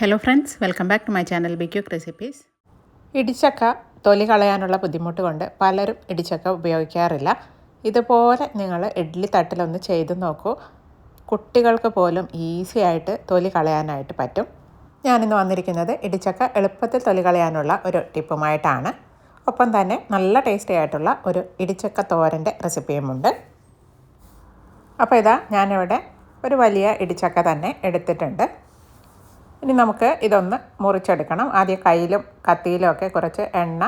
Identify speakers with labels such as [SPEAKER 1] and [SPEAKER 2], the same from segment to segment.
[SPEAKER 1] Hello friends welcome back to my channel be quick recipes
[SPEAKER 2] ഇടിച്ചക്ക തൊലി കളയാനുള്ള ബുദ്ധിമുട്ട് കൊണ്ട് പലരും ഇടിച്ചക്ക ഉപയോഗിക്കാറില്ല. ഇതുപോലെ നിങ്ങൾ ഇഡ്ഡലി തട്ടിലൊന്ന് ചെയ്ത് നോക്കൂ. കുട്ടികൾക്ക് പോലും ഈസി ആയിട്ട് തൊലി കളയാനായിട്ട് പറ്റും. ഞാനിന്ന് വന്നിരിക്കുന്നത് ഇടിച്ചക്ക എളുപ്പത്തിൽ തൊലി കളയാനുള്ള ഒരു ടിപ്പുമായിട്ടാണ്. ഒപ്പം തന്നെ നല്ല ടേസ്റ്റി ആയിട്ടുള്ള ഒരു ഇടിച്ചക്ക തോരന്റെ റെസിപ്പിയുമുണ്ട് അപ്പോൾ ഇതാ ഞാനിവിടെ ഒരു വലിയ ഇടിച്ചക്ക തന്നെ എടുത്തിട്ടുണ്ട്. ഇനി നമുക്ക് ഇതൊന്ന് മുറിച്ചെടുക്കണം. ആദ്യം കയ്യിലും കത്തിയിലും ഒക്കെ കുറച്ച് എണ്ണ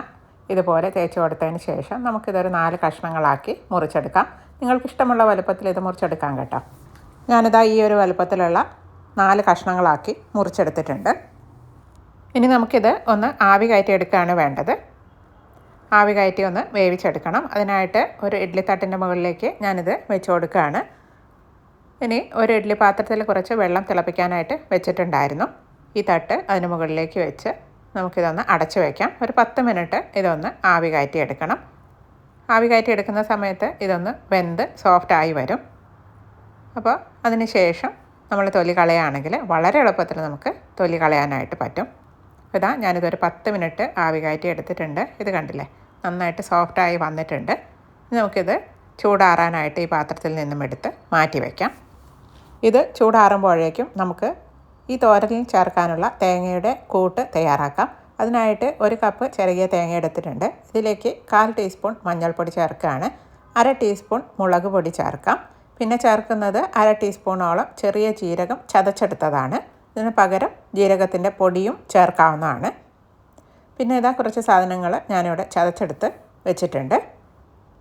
[SPEAKER 2] ഇതുപോലെ തേച്ച് കൊടുത്തതിന് ശേഷം നമുക്കിതൊരു നാല് കഷ്ണങ്ങളാക്കി മുറിച്ചെടുക്കാം. നിങ്ങൾക്ക് ഇഷ്ടമുള്ള വലുപ്പത്തിൽ ഇത് മുറിച്ചെടുക്കാം കേട്ടോ. ഞാനിതാ ഈ ഒരു വലുപ്പത്തിലുള്ള നാല് കഷ്ണങ്ങളാക്കി മുറിച്ചെടുത്തിട്ടുണ്ട്. ഇനി നമുക്കിത് ഒന്ന് ആവി കയറ്റി എടുക്കുകയാണ് വേണ്ടത്. ആവി കയറ്റി ഒന്ന് വേവിച്ചെടുക്കണം. അതിനായിട്ട് ഒരു ഇഡ്ലിത്തട്ടിന്റെ മുകളിലേക്ക് ഞാനിത് വെച്ച് കൊടുക്കുകയാണ്. ഇനി ഒരു ഇഡ്ലി പാത്രത്തിൽ കുറച്ച് വെള്ളം തിളപ്പിക്കാനായിട്ട് വെച്ചിട്ടുണ്ടായിരുന്നു. ഈ തട്ട് അതിന് മുകളിലേക്ക് വെച്ച് നമുക്കിതൊന്ന് അടച്ചു വയ്ക്കാം. ഒരു പത്ത് മിനിറ്റ് ഇതൊന്ന് ആവി കയറ്റി എടുക്കണം. ആവി കയറ്റി എടുക്കുന്ന സമയത്ത് ഇതൊന്ന് വെന്ത് സോഫ്റ്റായി വരും. അപ്പോൾ അതിന് ശേഷം നമ്മൾ തൊലി കളയുകയാണെങ്കിൽ വളരെ എളുപ്പത്തിൽ നമുക്ക് തൊലി കളയാനായിട്ട് പറ്റും. ഇതാ ഞാനിതൊരു പത്ത് മിനിറ്റ് ആവി കയറ്റി എടുത്തിട്ടുണ്ട്. ഇത് കണ്ടില്ലേ? നന്നായിട്ട് സോഫ്റ്റായി വന്നിട്ടുണ്ട്. നമുക്കിത് ചൂടാറാനായിട്ട് ഈ പാത്രത്തിൽ നിന്നും എടുത്ത് മാറ്റി വയ്ക്കാം. ഇത് ചൂടാറുമ്പോഴേക്കും നമുക്ക് ഈ തോരനിൽ ചേർക്കാനുള്ള തേങ്ങയുടെ കൂട്ട് തയ്യാറാക്കാം. അതിനായിട്ട് ഒരു കപ്പ് ചെറിയ തേങ്ങ എടുത്തിട്ടുണ്ട്. ഇതിലേക്ക് കാൽ ടീസ്പൂൺ മഞ്ഞൾപ്പൊടി ചേർക്കുകയാണ്. അര ടീസ്പൂൺ മുളക് പൊടി ചേർക്കാം. പിന്നെ ചേർക്കുന്നത് അര ടീസ്പൂണോളം ചെറിയ ജീരകം ചതച്ചെടുത്തതാണ്. ഇതിന് പകരം ജീരകത്തിന്റെ പൊടിയും ചേർക്കാവുന്നതാണ്. പിന്നെ ഇതാ കുറച്ച് സാധനങ്ങൾ ഞാനിവിടെ ചതച്ചെടുത്ത് വെച്ചിട്ടുണ്ട്.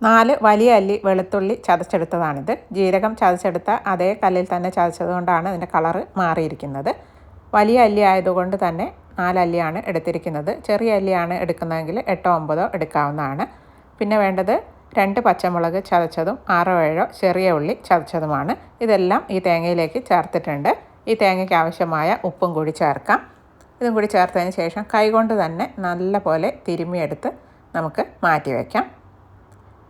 [SPEAKER 2] നാല് വലിയ അല്ലി വെളുത്തുള്ളി ചതച്ചെടുത്തതാണിത്. ജീരകം ചതച്ചെടുത്ത അതേ കല്ലിൽ തന്നെ ചതച്ചതുകൊണ്ടാണ് ഇതിന്റെ കളറ് മാറിയിരിക്കുന്നത്. വലിയ അല്ലി ആയതുകൊണ്ട് തന്നെ നാലല്ലിയാണ് എടുത്തിരിക്കുന്നത്. ചെറിയ അല്ലിയാണ് എടുക്കുന്നതെങ്കിൽ എട്ടോ ഒമ്പതോ എടുക്കാവുന്നതാണ്. പിന്നെ വേണ്ടത് രണ്ട് പച്ചമുളക് ചതച്ചതും ആറോ ഏഴോ ചെറിയ ഉള്ളി ചതച്ചതുമാണ്. ഇതെല്ലാം ഈ തേങ്ങയിലേക്ക് ചേർത്തിട്ടുണ്ട്. ഈ തേങ്ങയ്ക്ക് ആവശ്യമായ ഉപ്പും കൂടി ചേർക്കാം. ഇതും കൂടി ചേർത്തതിന് ശേഷം കൈകൊണ്ട് തന്നെ നല്ല പോലെ തിരുമ്മിയെടുത്ത് നമുക്ക് മാറ്റി വയ്ക്കാം.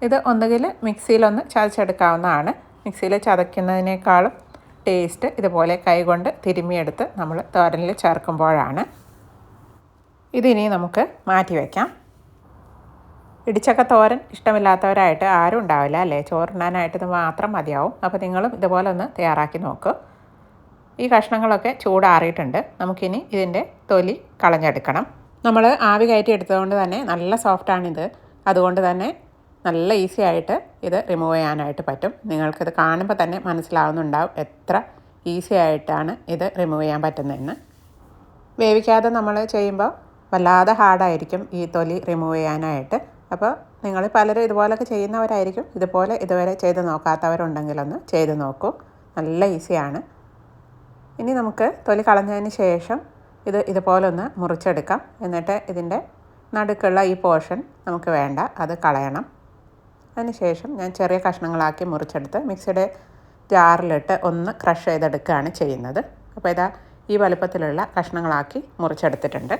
[SPEAKER 2] ഇത് ഒന്നുകിൽ മിക്സിയിലൊന്ന് ചതച്ചെടുക്കാവുന്നതാണ്. മിക്സിയിൽ ചതയ്ക്കുന്നതിനേക്കാളും ടേസ്റ്റ് ഇതുപോലെ കൈകൊണ്ട് തിരുമ്മിയെടുത്ത് നമ്മൾ തോരനിൽ ചേർക്കുമ്പോഴാണ്. ഇതിനി നമുക്ക് മാറ്റി വയ്ക്കാം ഇടിച്ചക്ക തോരൻ ഇഷ്ടമില്ലാത്തവരായിട്ട് ആരും ഉണ്ടാവില്ല അല്ലേ? ചോറിനാനായിട്ട് ഇത് മാത്രം മതിയാവും. അപ്പോൾ നിങ്ങളും ഇതുപോലെ ഒന്ന് തയ്യാറാക്കി നോക്കൂ. ഈ കഷ്ണങ്ങളൊക്കെ ചൂടാറിയിട്ടുണ്ട്. നമുക്കിനി ഇതിന്റെ തൊലി കളഞ്ഞെടുക്കണം. നമ്മൾ ആവി കയറ്റി എടുത്തതുകൊണ്ട് തന്നെ നല്ല സോഫ്റ്റാണിത് അതുകൊണ്ട് തന്നെ നല്ല ഈസി ആയിട്ട് ഇത് റിമൂവ് ചെയ്യാനായിട്ട് പറ്റും. നിങ്ങൾക്കിത് കാണുമ്പോൾ തന്നെ മനസ്സിലാവുന്നുണ്ടാവും എത്ര ഈസി ആയിട്ടാണ് ഇത് റിമൂവ് ചെയ്യാൻ പറ്റുന്നതെന്ന്. വേവിക്കാതെ നമ്മൾ ചെയ്യുമ്പോൾ വല്ലാതെ ഹാർഡായിരിക്കും ഈ തൊലി റിമൂവ് ചെയ്യാനായിട്ട്. അപ്പോൾ നിങ്ങൾ പലരും ഇതുപോലൊക്കെ ചെയ്യുന്നവരായിരിക്കും. ഇതുപോലെ ഇതുവരെ ചെയ്ത് നോക്കാത്തവരുണ്ടെങ്കിലൊന്ന് ചെയ്ത് നോക്കൂ. നല്ല ഈസിയാണ് ഇനി നമുക്ക് തൊലി കളഞ്ഞതിന് ശേഷം ഇത് ഇതുപോലെ ഒന്ന് മുറിച്ചെടുക്കാം. എന്നിട്ട് ഇതിന്റെ നടുക്കുള്ള ഈ പോർഷൻ നമുക്ക് വേണ്ട. അത് കളയണം. അതിനുശേഷം ഞാൻ ചെറിയ കഷ്ണങ്ങളാക്കി മുറിച്ചെടുത്ത് മിക്സിയുടെ ജാറിലിട്ട് ഒന്ന് ക്രഷ് ചെയ്തെടുക്കുകയാണ് ചെയ്യുന്നത്. അപ്പോൾ ഇതാ ഈ വലുപ്പത്തിലുള്ള കഷ്ണങ്ങളാക്കി മുറിച്ചെടുത്തിട്ടുണ്ട്.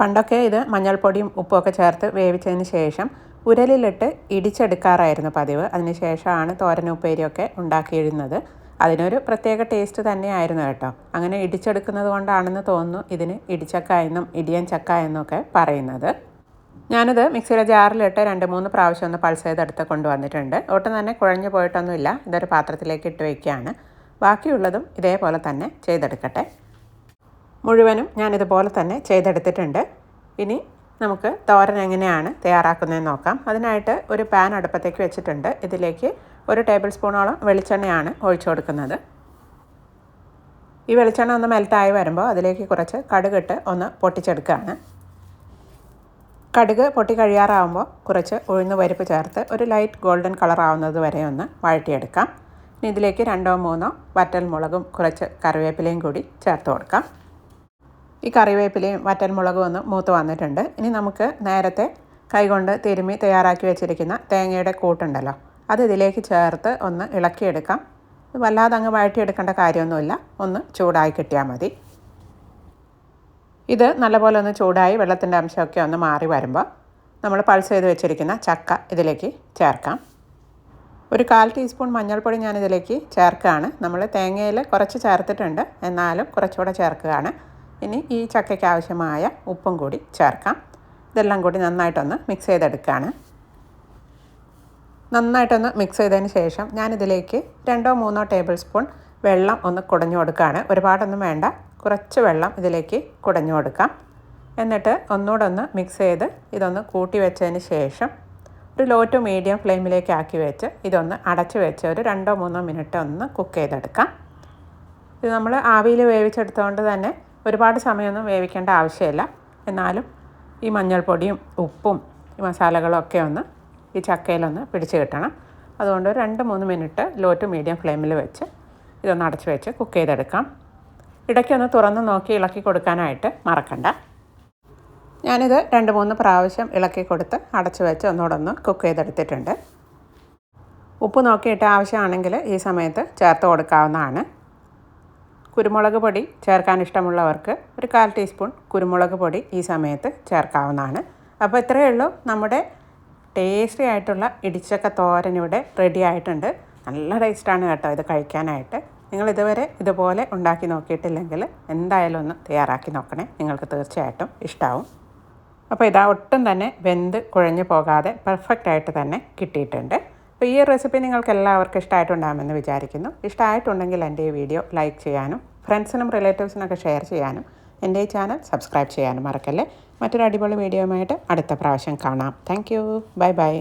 [SPEAKER 2] പണ്ടൊക്കെ ഇത് മഞ്ഞൾപ്പൊടിയും ഉപ്പുമൊക്കെ ചേർത്ത് വേവിച്ചതിന് ശേഷം ഉരലിലിട്ട് ഇടിച്ചെടുക്കാറായിരുന്നു പതിവ്. അതിനുശേഷമാണ് തോരൻ ഉപ്പേരിയൊക്കെ ഉണ്ടാക്കിയിരുന്നത്. അതിനൊരു പ്രത്യേക ടേസ്റ്റ് തന്നെയായിരുന്നു കേട്ടോ. അങ്ങനെ ഇടിച്ചെടുക്കുന്നത് കൊണ്ടാണെന്ന് തോന്നുന്നു ഇതിന് ഇടിച്ചക്ക എന്നും ഇടിയൻ ചക്ക എന്നൊക്കെ പറയുന്നത്. ഞാനിത് മിക്സിയുടെ ജാറിലിട്ട് രണ്ട് മൂന്ന് പ്രാവശ്യം ഒന്ന് പൾസ് ചെയ്തെടുത്ത് കൊണ്ടുവന്നിട്ടുണ്ട്. ഒട്ടും തന്നെ കുഴഞ്ഞു പോയിട്ടൊന്നുമില്ല. ഇതൊരു പാത്രത്തിലേക്ക് ഇട്ട് വയ്ക്കുകയാണ് ബാക്കിയുള്ളതും ഇതേപോലെ തന്നെ ചെയ്തെടുക്കട്ടെ. മുഴുവനും ഞാനിതുപോലെ തന്നെ ചെയ്തെടുത്തിട്ടുണ്ട്. ഇനി നമുക്ക് തോരൻ എങ്ങനെയാണ് തയ്യാറാക്കുന്നതെന്ന് നോക്കാം. അതിനായിട്ട് ഒരു പാൻ അടുപ്പത്തേക്ക് വെച്ചിട്ടുണ്ട്. ഇതിലേക്ക് ഒരു ടേബിൾ സ്പൂണോളം വെളിച്ചെണ്ണയാണ് ഒഴിച്ചു കൊടുക്കുന്നത്. ഈ വെളിച്ചെണ്ണ ഒന്ന് മെൽറ്റായി വരുമ്പോൾ അതിലേക്ക് കുറച്ച് കടുകിട്ട് ഒന്ന് പൊട്ടിച്ചെടുക്കുകയാണ്. കടുക് പൊട്ടി കഴിയാറാവുമ്പോൾ കുറച്ച് ഉഴുന്ന് പരിപ്പ് ചേർത്ത് ഒരു ലൈറ്റ് ഗോൾഡൻ കളർ ആവുന്നത് വരെ ഒന്ന് വഴറ്റിയെടുക്കാം. ഇനി ഇതിലേക്ക് രണ്ടോ മൂന്നോ വറ്റൽ മുളകും കുറച്ച് കറിവേപ്പിലയും കൂടി ചേർത്ത് കൊടുക്കാം. ഈ കറിവേപ്പിലയും വറ്റൽ മുളകും ഒന്ന് മൂത്ത് വന്നിട്ടുണ്ട്. ഇനി നമുക്ക് നേരത്തെ കൈകൊണ്ട് തിരുമ്മി തയ്യാറാക്കി വെച്ചിരിക്കുന്ന തേങ്ങയുടെ കൂട്ടുണ്ടല്ലോ അത് ഇതിലേക്ക് ചേർത്ത് ഒന്ന് ഇളക്കിയെടുക്കാം. വല്ലാതെ അങ്ങ് വഴറ്റിയെടുക്കേണ്ട കാര്യമൊന്നുമില്ല. ഒന്ന് ചൂടായി കിട്ടിയാൽ മതി. ഇത് നല്ലപോലെ ഒന്ന് ചൂടായി വെള്ളത്തിന്റെ അംശമൊക്കെ ഒന്ന് മാറി വരുമ്പോൾ നമ്മൾ പൾസ് ചെയ്ത് വെച്ചിരിക്കുന്ന ചക്ക ഇതിലേക്ക് ചേർക്കാം. ഒരു കാൽ ടീസ്പൂൺ മഞ്ഞൾപ്പൊടി ഞാനിതിലേക്ക് ചേർക്കുകയാണ്. നമ്മൾ തേങ്ങയിൽ കുറച്ച് ചേർത്തിട്ടുണ്ട്. എന്നാലും കുറച്ചുകൂടെ ചേർക്കുകയാണ്. ഇനി ഈ ചക്കയ്ക്ക് ആവശ്യമായ ഉപ്പും കൂടി ചേർക്കാം. ഇതെല്ലാം കൂടി നന്നായിട്ടൊന്ന് മിക്സ് ചെയ്തെടുക്കുകയാണ്. നന്നായിട്ടൊന്ന് മിക്സ് ചെയ്തതിന് ശേഷം ഞാനിതിലേക്ക് രണ്ടോ മൂന്നോ ടേബിൾ സ്പൂൺ വെള്ളം ഒന്ന് കുടഞ്ഞു കൊടുക്കുകയാണ്. ഒരുപാടൊന്നും വേണ്ട. കുറച്ച് വെള്ളം ഇതിലേക്ക് കുടഞ്ഞു കൊടുക്കാം. എന്നിട്ട് ഒന്നുകൂടെ ഒന്ന് മിക്സ് ചെയ്ത് ഇതൊന്ന് കൂട്ടി വെച്ചതിന് ശേഷം ഒരു ലോ ടു മീഡിയം ഫ്ലെയിമിലേക്ക് ആക്കി വെച്ച് ഇതൊന്ന് അടച്ച് വെച്ച് ഒരു രണ്ടോ മൂന്നോ മിനിറ്റ് ഒന്ന് കുക്ക് ചെയ്തെടുക്കാം. ഇത് നമ്മൾ ആവിയിൽ വേവിച്ചെടുത്തുകൊണ്ട് തന്നെ ഒരുപാട് സമയമൊന്നും വേവിക്കേണ്ട ആവശ്യമില്ല. എന്നാലും ഈ മഞ്ഞൾപ്പൊടിയും ഉപ്പും ഈ മസാലകളും ഒക്കെ ഒന്ന് ഈ ചക്കയിലൊന്ന് പിടിച്ച് കിട്ടണം. അതുകൊണ്ട് രണ്ട് മൂന്ന് മിനിറ്റ് ലോ ടു മീഡിയം ഫ്ലെയിമിൽ വെച്ച് ഇതൊന്ന് അടച്ച് വെച്ച് കുക്ക് ചെയ്തെടുക്കാം. ഇടയ്ക്കൊന്ന് തുറന്ന് നോക്കി ഇളക്കി കൊടുക്കാനായിട്ട് മറക്കണ്ട. ഞാനിത് രണ്ട് മൂന്ന് പ്രാവശ്യം ഇളക്കി കൊടുത്ത് അടച്ചു വെച്ച് ഒന്നുകൂടെ ഒന്ന് കുക്ക് ചെയ്തെടുത്തിട്ടുണ്ട്. ഉപ്പ് നോക്കിയിട്ട് ആവശ്യമാണെങ്കിൽ ഈ സമയത്ത് ചേർത്ത് കൊടുക്കാവുന്നതാണ്. കുരുമുളക് പൊടി ചേർക്കാൻ ഇഷ്ടമുള്ളവർക്ക് ഒരു കാൽ ടീസ്പൂൺ കുരുമുളക് പൊടി ഈ സമയത്ത് ചേർക്കാവുന്നതാണ്. അപ്പോൾ ഇത്രയേ ഉള്ളൂ. നമ്മുടെ ടേസ്റ്റി ആയിട്ടുള്ള ഇടിച്ചക്ക തോരൻ ഇവിടെ റെഡി ആയിട്ടുണ്ട്. നല്ല ടേസ്റ്റാണ് കേട്ടോ ഇത് കഴിക്കാനായിട്ട്. നിങ്ങൾ ഇതുവരെ ഇതുപോലെ ഉണ്ടാക്കി നോക്കിയിട്ടില്ലെങ്കിൽ എന്തായാലും ഒന്ന് തയ്യാറാക്കി നോക്കണേ. നിങ്ങൾക്ക് തീർച്ചയായിട്ടും ഇഷ്ടമാവും അപ്പോൾ ഇതാ ഒട്ടും തന്നെ വെന്ത് കുഴഞ്ഞു പോകാതെ പെർഫെക്റ്റ് ആയിട്ട് തന്നെ കിട്ടിയിട്ടുണ്ട്. അപ്പോൾ ഈ റെസിപ്പി നിങ്ങൾക്ക് എല്ലാവർക്കും ഇഷ്ടമായിട്ടുണ്ടാകുമെന്ന് വിചാരിക്കുന്നു. ഇഷ്ടമായിട്ടുണ്ടെങ്കിൽ എന്റെ ഈ വീഡിയോ ലൈക്ക് ചെയ്യാനും ഫ്രണ്ട്സിനും റിലേറ്റീവ്സിനൊക്കെ ഷെയർ ചെയ്യാനും എന്റെ ഈ ചാനൽ സബ്സ്ക്രൈബ് ചെയ്യാനും മറക്കല്ലേ? മറ്റൊരു അടിപൊളി വീഡിയോയുമായിട്ട് അടുത്ത പ്രാവശ്യം കാണാം. Thank bye bye